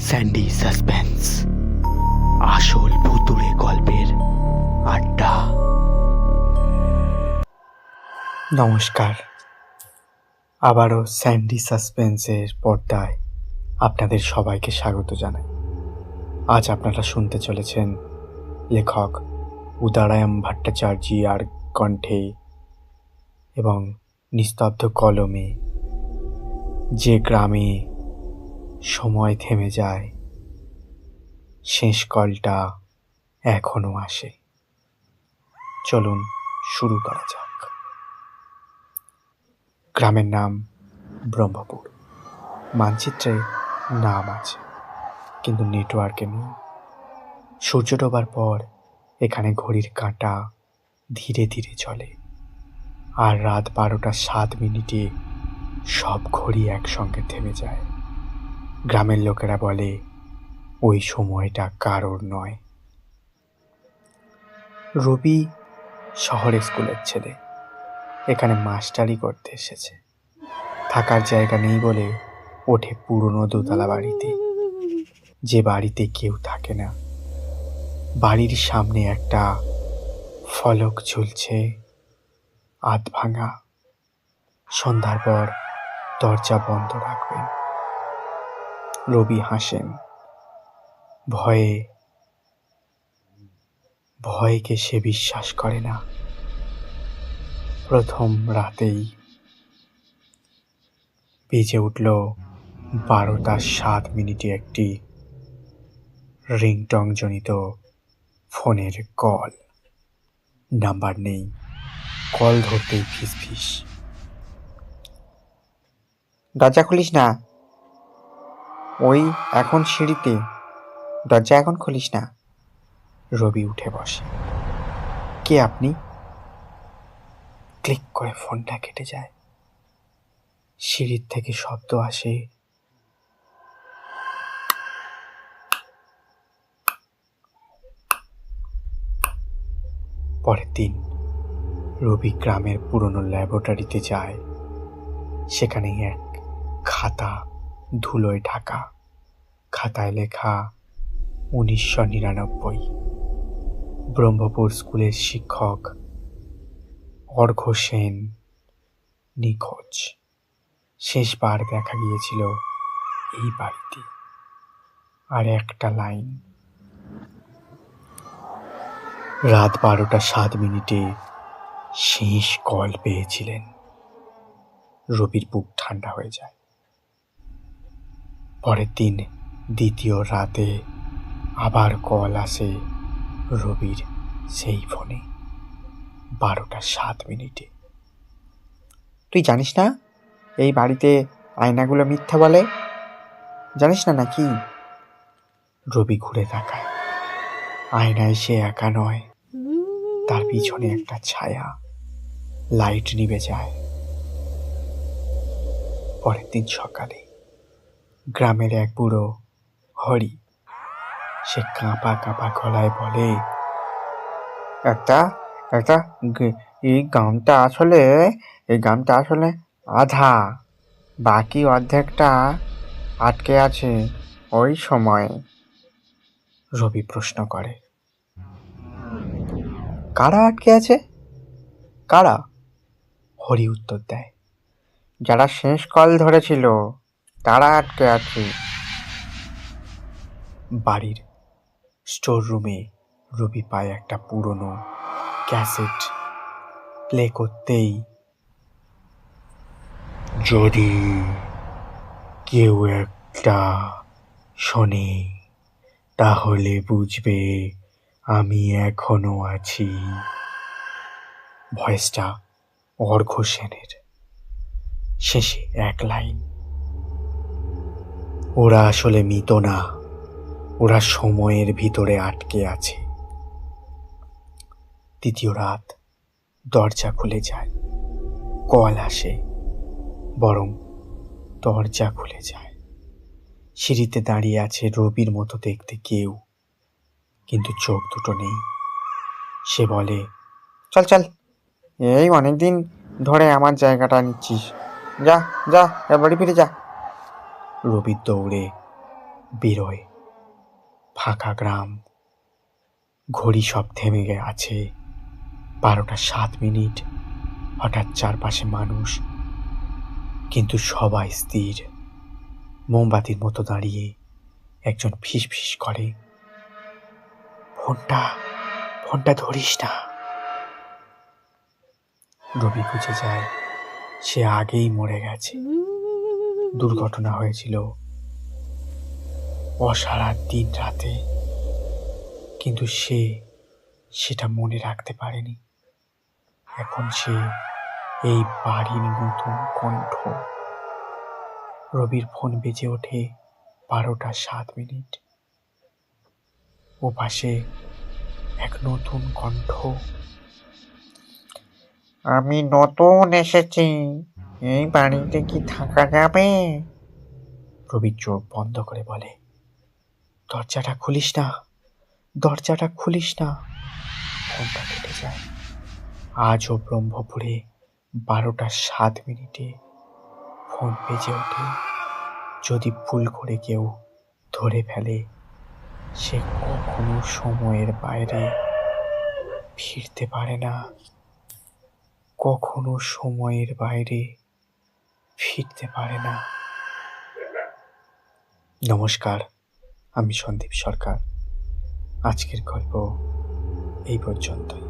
Sandy suspense. আসল ভুতুড়ে গল্পের আড্ডা। নমস্কার। আবারও স্যান্ডি সাসপেন্সের পর্দায় আপনাদের সবাইকে স্বাগত জানাই। আজ আপনারা শুনতে চলেছেন লেখক উদারায়ম ভট্টাচার্যিয়ার কণ্ঠে এবং নিস্তব্ধ কলমে যে গ্রামে সময় থেমে যায়। শেষ কলটা এখনও আসে। চলুন শুরু করা যাক। গ্রামের নাম ব্রহ্মপুর। মানচিত্রে নাম আছে, কিন্তু নেটওয়ার্কে নেই। সূর্য ডোবার পর এখানে ঘড়ির কাঁটা ধীরে ধীরে চলে, আর রাত বারোটা সাত মিনিটে সব ঘড়ি একসঙ্গে থেমে যায়। গ্রামের লোকেরা বলে, ওই সময়টা কারোর নয়। রবি শহরে স্কুলের ছেলে। এখানে মাস্টারি করতে এসেছে। থাকার জায়গা নেই বলে ওঠে পুরনো দোতলা বাড়িতে। যে বাড়িতে কেউ থাকে না। বাড়ির সামনে একটা ফলক ঝুলছে আধ ভাঙা সন্ধ্যার পর দরজা বন্ধ রাখবেন। রবি হাসেন ভয়ে, ভয়কে সে বিশ্বাস করে না। প্রথম রাতেই বেজে উঠল বারোটা সাত মিনিটে একটি রিংটং জনিত ফোনের কল। নাম্বার নেই। কল ধরতেই ফিস ফিস দরজা খুলিস না। ওই এখন সিঁড়িতে, দরজা এখন খুলিস না। রবি উঠে বসে। কে আপনি? ক্লিক করে ফোনটা কেটে যায়। সিঁড়ির থেকে শব্দ আসে। পরের দিন, রবি গ্রামের পুরনো ল্যাবরেটরিতে যায়। সেখানে এক খাতা ধুলোয় ঢাকা। খাতায় লেখা, উনিশশো নিরানব্বই। ব্রহ্মপুর স্কুলের শিক্ষক, অর্ঘ সেন, নিখোঁজ। শেষবার দেখা গিয়েছিল এই বাড়িতে। আর একটা লাইন। রাত বারোটা সাত মিনিটে শেষ কল পেয়েছিলেন। রবির বুক ঠান্ডা হয়ে যায়। পরের দিন দ্বিতীয় রাতে আবার কল আসে রবির সেই ফোনে। বারোটা সাত মিনিটে। তুই জানিস না, এই বাড়িতে আয়নাগুলো মিথ্যা বলে? জানিস না নাকি? রবি ঘুরে তাকায়। আয়নায় সে একা নয়, তার পিছনে একটা ছায়া। লাইট নিভে যায়। পরের দিন সকালে গ্রামের এক বুড়ো হরি, সে কাঁপা কাঁপা গলায় বলে, একটা একটা এই গামটা আসলে, এই গ্রামটা আসলে আধা, বাকি অর্ধেকটা আটকে আছে ওই সময়। রবি প্রশ্ন করে, কারা আটকে আছে? কারা? হরি উত্তর দেয়, যারা শেষ কল ধরেছিল তারা আটকে আছে। বাড়ির স্টোর রুমে রবি পায় একটা পুরনো ক্যাসেট প্লে করতেই। যদি কেউ একটা শোনে, তাহলে বুঝবে আমি এখনও আছি। ভয়েসটা অর্ঘ সেনের। শেষে এক লাইন। ওরা আসলে মৃত না। ওরা সময়ের ভিতরে আটকে আছে। দ্বিতীয় রাত দরজা খুলে যায়। কল আসে, বরং দরজা খুলে যায়। সিঁড়িতে দাঁড়িয়ে আছে রবির মতো দেখতে কেউ, কিন্তু চোখ দুটো নেই। সে বলে, চল চল, এই অনেকদিন ধরে আমার জায়গাটা নিচ্ছিস। যা যা বাড়ি ফিরে যা। রবি দৌড়ে বেরোয়। ফাঁকা গ্রাম। ঘড়ি সব থেমে গে আছে। বারোটা সাত মিনিট। হঠাৎ চারপাশে মানুষ। কিন্তু সবাই স্থির। মোমবাতির মতো দাঁড়িয়ে একজন ফিস ফিস করে। ফোনটা ফোনটা ধরিস না। রবি বুঝে যায়, সে আগেই মরে গেছে। দুর্ঘটনা হয়েছিল। অসারা দিন রাতে। কিন্তু সে সেটা মনে রাখতে পারেনি। এখন সে এই বাড়ির নতুন কণ্ঠ। রবির ফোন বেজে ওঠে বারোটা সাত মিনিট। ও পাশে এক নতুন কণ্ঠ। আমি নতুন এসেছি। এই বাড়িতে কি থাকা যাবে? রবি চোখ বন্ধ করে বলে, দরজাটা খুলিস না, দরজাটা খুলিস না। ফোনটা কেটে যায়। আজও ব্রহ্মপুরে বারোটা সাত মিনিটে ফোন বেজে ওঠে। যদি ভুল করে কেউ ধরে ফেলে, সে কখনো সময়ের বাইরে ফিরতে পারে না। কখনো সময়ের বাইরে ফিরতে পারে না। নমস্কার আমি সন্দীপ সরকার। আজকের গল্প এই পর্যন্তই।